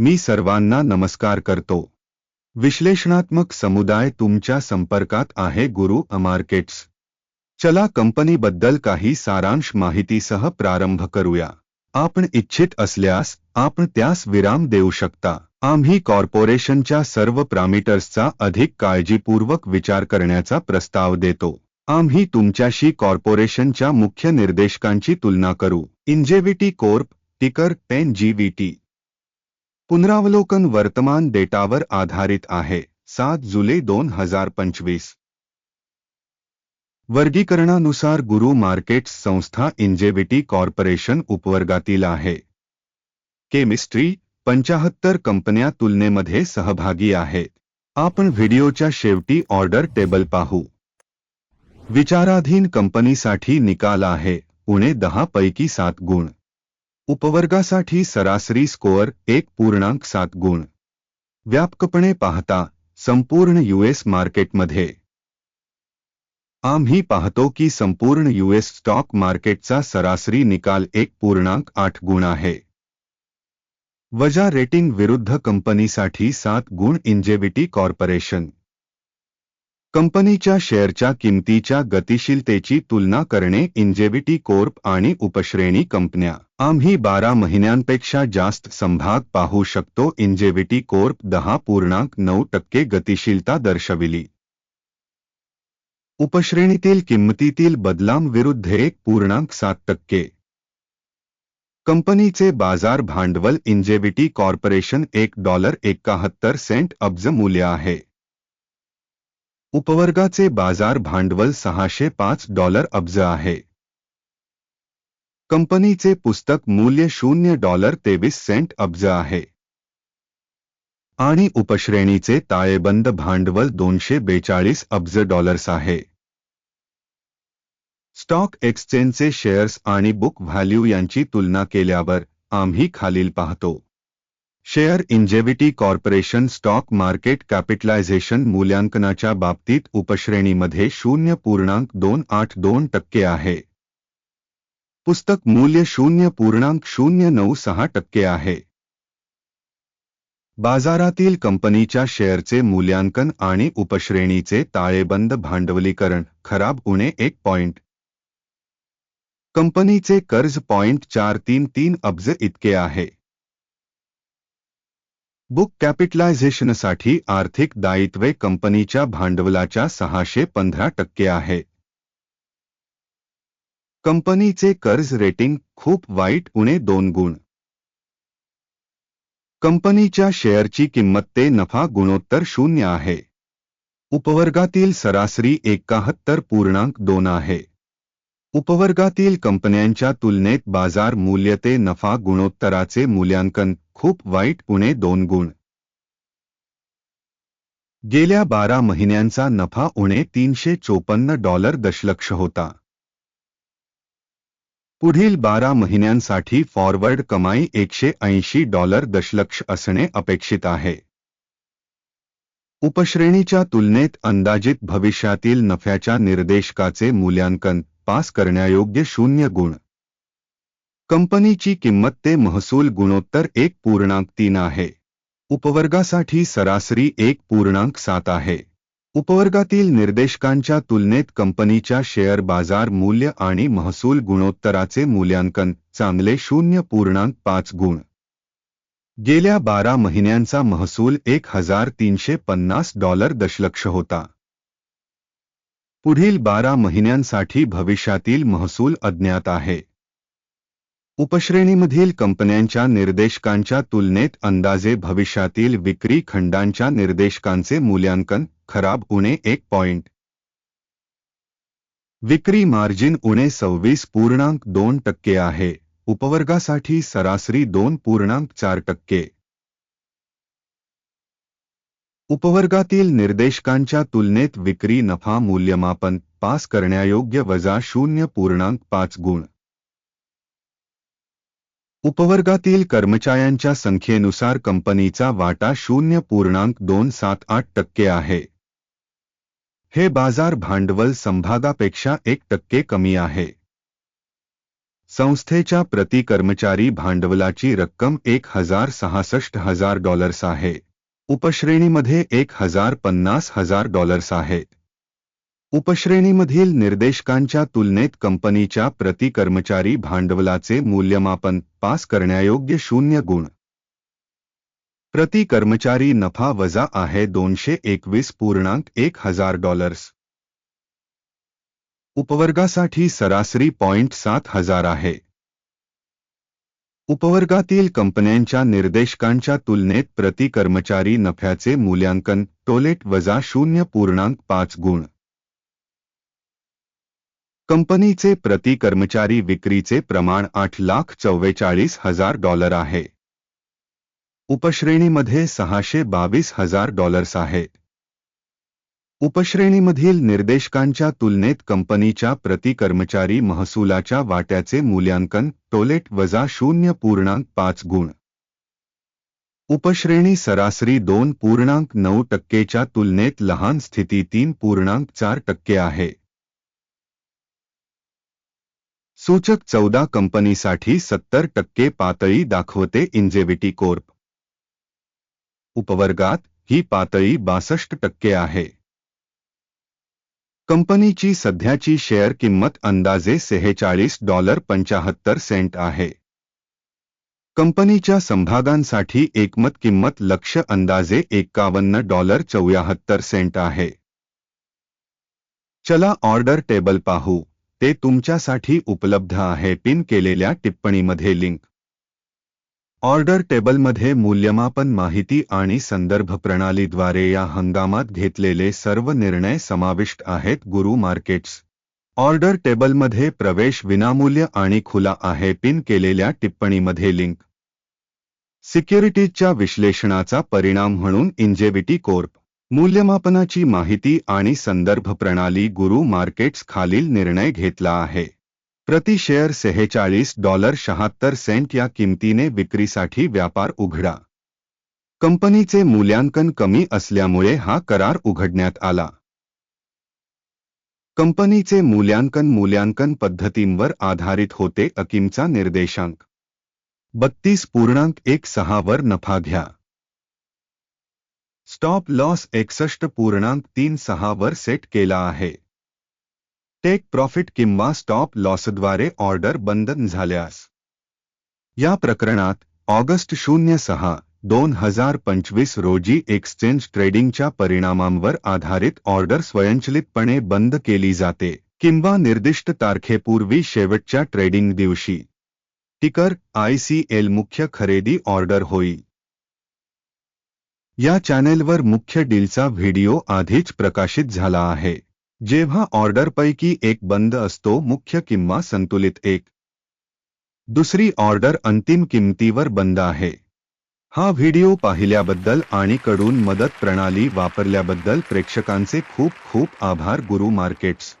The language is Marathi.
मी सर्वांना नमस्कार करतो. विश्लेषणात्मक समुदाय तुमच्या संपर्कात आहे गुरु अमार्केट्स. चला कंपनीबद्दल काही सारांश माहितीसह प्रारंभ करूया. आपण इच्छित असल्यास आपण त्यास विराम देऊ शकता. आम्ही कॉर्पोरेशनच्या सर्व प्रामिटर्सचा अधिक काळजीपूर्वक विचार करण्याचा प्रस्ताव देतो. आम्ही तुमच्याशी कॉर्पोरेशनच्या मुख्य निर्देशकांची तुलना करू. इंजेव्हिटी कोर्प टिकर पेन जीव्हीटी पुनरावलोकन वर्तमान डेटावर आधारित आहे. सात जुलै दोन हजार पंचवीस. वर्गीकरणानुसार गुरु मार्केट्स संस्था इंजेव्हिटी कॉर्पोरेशन उपवर्गातील आहे. केमिस्ट्री पंचाहत्तर कंपन्या तुलनेमध्ये सहभागी आहेत आपण व्हिडिओच्या शेवटी ऑर्डर टेबल पाहू. विचाराधीन कंपनीसाठी निकाल आहे. उणे दहा पैकी सात गुण. उपवर्गासाठी सरासरी स्कोअर एक पूर्णांक सात गुण. व्यापकपणे पाहता, संपूर्ण यूएस मार्केट मार्केटमध्ये. आम्ही पाहतो की संपूर्ण यूएस स्टॉक मार्केटचा सरासरी निकाल एक पूर्णांक आठ गुण आहे. वजा रेटिंग विरुद्ध कंपनीसाठी सात गुण इंजेव्हिटी कॉर्पोरेशन. कंपनीच्या शेअरच्या किमतीच्या गतिशीलतेची तुलना करणे इंजेव्हिटी कोर्प आणि उपश्रेणी कंपन्या. आम्ही बारा महिन्यांपेक्षा जास्त संभाग पाहू शकतो. इंजेव्हिटी कोर्प दहा पूर्णांक नऊ टक्के गतिशीलता दर्शविली. उपश्रेणीतील किंमतीतील बदलांविरुद्ध एक पूर्णांक सात टक्के. कंपनीचे बाज़ार भांडवल इंजेव्हिटी कॉर्पोरेशन एक डॉलर एकाहत्तर सेंट अब्ज मूल्य आहे. उपवर्गाचे बाजार भांडवल सहाशे पाच डॉलर अब्ज आहे. कंपनीचे पुस्तक मूल्य शून्य डॉलर तेवीस सेंट अब्ज आहे. आणि उपश्रेणीचे ताळेबंद भांडवल दोनशे बेचाळीस अब्ज डॉलर्स आहे. स्टॉक एक्सचेंजचे शेअर्स आणि बुक व्हॅल्यू यांची तुलना केल्यावर आम्ही खालील पाहतो. Share Ingevity corporation stock market capitalization मूल्यांकनाच्या बाबतीत उपश्रेणीमध्ये शून्य पूर्णांक दोन आठ दोन टक्के आहे. पुस्तक मूल्य शून्य पूर्णांक शून्य नऊ सहा टक्के आहे. बाजारातील कंपनीच्या शेअरचे मूल्यांकन आणि उपश्रेणीचे ताळेबंद भांडवलीकरण खराब उणे एक पॉइंट. कंपनीचे कर्ज पॉइंट चार तीन तीन अब्ज इतके आहे. बुक कॅपिटलायझेशनसाठी आर्थिक दायित्वे कंपनीच्या भांडवलाच्या सहाशे पंधरा टक्के आहे. कंपनीचे कर्ज रेटिंग खूप वाईट उणे दोन गुण. कंपनीच्या शेअरची किंमत ते नफा गुणोत्तर शून्य आहे. उपवर्गातील सरासरी एकाहत्तर पूर्णांक दोन आहे. उपवर्गातील कंपन्यांच्या तुलनेत बाजार मूल्य ते नफा गुणोत्तराचे मूल्यांकन खूप वाईट उणे दोन गुण. गेल्या बारा महिन्यांचा नफा उणे तीनशे चोपन्न डॉलर दशलक्ष होता. पुढील बारा महिन्यांसाठी फॉरवर्ड कमाई एकशे ऐंशी डॉलर दशलक्ष असणे अपेक्षित आहे. उपश्रेणीच्या तुलनेत अंदाजित भविष्यातील नफ्याच्या निर्देशकाचे मूल्यांकन पास करण्यायोग्य शून्य गुण. कंपनीची किंमत ते महसूल गुणोत्तर एक पूर्णांक तीन आहे. उपवर्गासाठी सरासरी एक पूर्णांक सात आहे. उपवर्गातील निर्देशकांच्या तुलनेत कंपनीच्या शेअर बाजार मूल्य आणि महसूल गुणोत्तराचे मूल्यांकन चांगले शून्य पूर्णांक पाच गुण. गेल्या बारा महिन्यांचा महसूल एक हजार तीनशे पन्नास डॉलर दशलक्ष होता. पुढील बारा महिन्यांसाठी भविष्यातील महसूल अज्ञात आहे. उपश्रेणीमधील कंपन्यांच्या निर्देशकांच्या तुलनेत अंदाजे भविष्यातील विक्री खंडांच्या निर्देशकांचे मूल्यांकन खराब उणे एक पॉइंट. विक्री मार्जिन उणे सव्वीस पूर्णांक दोन टक्के आहे. उपवर्गासाठी सरासरी दोन पूर्णांक चार टक्के. उपवर्गातील निर्देशकांच्या तुलनेत विक्री नफा मूल्यमापन पास करण्यायोग्य वजा शून्य पूर्णांक पाच गुण. उपवर्गातील कर्मचाऱ्यांच्या संख्येनुसार कंपनीचा वाटा शून्य पूर्णांक दोन सात आठ टक्के आहे. हे बाजार भांडवल संभागापेक्षा एक टक्के कमी आहे. संस्थेच्या प्रति कर्मचारी भांडवलाची रक्कम एक हजार सहासष्ट हजार डॉलर्स आहे. उपश्रेणीमध्ये एक हजार पन्नास हजार डॉलर्स आहे. उपश्रेणीमधील निर्देशकांच्या तुलनेत कंपनीच्या प्रति कर्मचारी भांडवलाचे मूल्यमापन पास करण्यायोग्य शून्य गुण. प्रति कर्मचारी नफा वजा आहे दोनशे एकवीस पूर्णांक एक हजार डॉलर्स. उपवर्गासाठी सरासरी पॉइंट सात हजार आहे. उपवर्गातील कंपन्यांच्या निर्देशकांच्या तुलनेत प्रति कर्मचारी नफ्याचे मूल्यांकन टोलेट वजा शून्य पूर्णांक पाच गुण. कंपनीचे प्रति कर्मचारी विक्रीचे प्रमाण आठ लाख चव्वेचाळीस हजार डॉलर आहे. उपश्रेणीमध्ये सहाशे बावीस हजार डॉलर्स आहे. उपश्रेणीमधील निर्देशकांच्या तुलनेत कंपनीच्या प्रति कर्मचारी महसुलाच्या वाट्याचे मूल्यांकन टोलेट वजा शून्य पूर्णांक पाच गुण. उपश्रेणी सरासरी दोन पूर्णांक नऊ टक्केच्या तुलनेत लहान स्थिती तीन पूर्णांक चार टक्के आहे. सूचक चौदा कंपनीसाठी सत्तर टक्के पातळी दाखवते इंजेविटी कोर्प. उपवर्गात ही पातळी बासष्ट टक्के आहे. कंपनीची सध्याची शेअर किंमत अंदाजे सेहेचाळीस डॉलर पंचाहत्तर सेंट आहे. कंपनीच्या संभागांसाठी एकमत किंमत लक्ष अंदाजे एक्कावन्न डॉलर चौऱ्याहत्तर सेंट आहे. चला ऑर्डर टेबल पाहू. ते तुमच्यासाठी उपलब्ध आहे पिन केलेल्या टिप्पणीमध्ये लिंक. ऑर्डर टेबलमध्ये मूल्यमापन माहिती आणि संदर्भ प्रणालीद्वारे या हंगामात घेतलेले सर्व निर्णय समाविष्ट आहेत गुरु मार्केट्स. ऑर्डर टेबलमध्ये प्रवेश विनामूल्य आणि खुला आहे पिन केलेल्या टिप्पणीमध्ये लिंक. सिक्युरिटीजच्या विश्लेषणाचा परिणाम म्हणून इंजेविटी कोर्प. मूल्यमापनाची माहिती आणि संदर्भ प्रणाली गुरु मार्केट्स खालील निर्णय घेतला आहे. प्रति शेअर सेहेचाळीस डॉलर शहात्तर सेंट या किमतीने विक्रीसाठी व्यापार उघडा. कंपनीचे मूल्यांकन कमी असल्यामुळे हा करार उघडण्यात आला. कंपनीचे मूल्यांकन मूल्यांकन पद्धतींवर आधारित होते अकिमचा निर्देशांक. बत्तीस पूर्णांक एक सहा वर नफा घ्या. स्टॉप लॉस एकसष्ट पूर्णांक तीन सहा वर सेट केला आहे. टेक प्रॉफिट किंवा स्टॉप लॉसद्वारे ऑर्डर बंद झाल्यास. या प्रकरणात ऑगस्ट शून्य सहा दोन हजार पंचवीस रोजी एक्सचेंज ट्रेडिंगच्या परिणामांवर आधारित ऑर्डर स्वयंचलितपणे बंद केली जाते किंवा निर्दिष्ट तारखेपूर्वी शेवटच्या ट्रेडिंग दिवशी. टिकर आयसीएल मुख्य खरेदी ऑर्डर होईल या चॅनेलवर मुख्य डीलचा व्हिडिओ आधीच प्रकाशित झाला आहे. जेव्हा ऑर्डरपैकी एक बंद असतो मुख्य किंवा संतुलित एक. दुसरी ऑर्डर अंतिम किंमतीवर बंद आहे. हा व्हिडिओ पाहिल्याबद्दल आणि कडून मदत प्रणाली वापरल्याबद्दल प्रेक्षकांचे खूप खूप आभार गुरु मार्केट्स.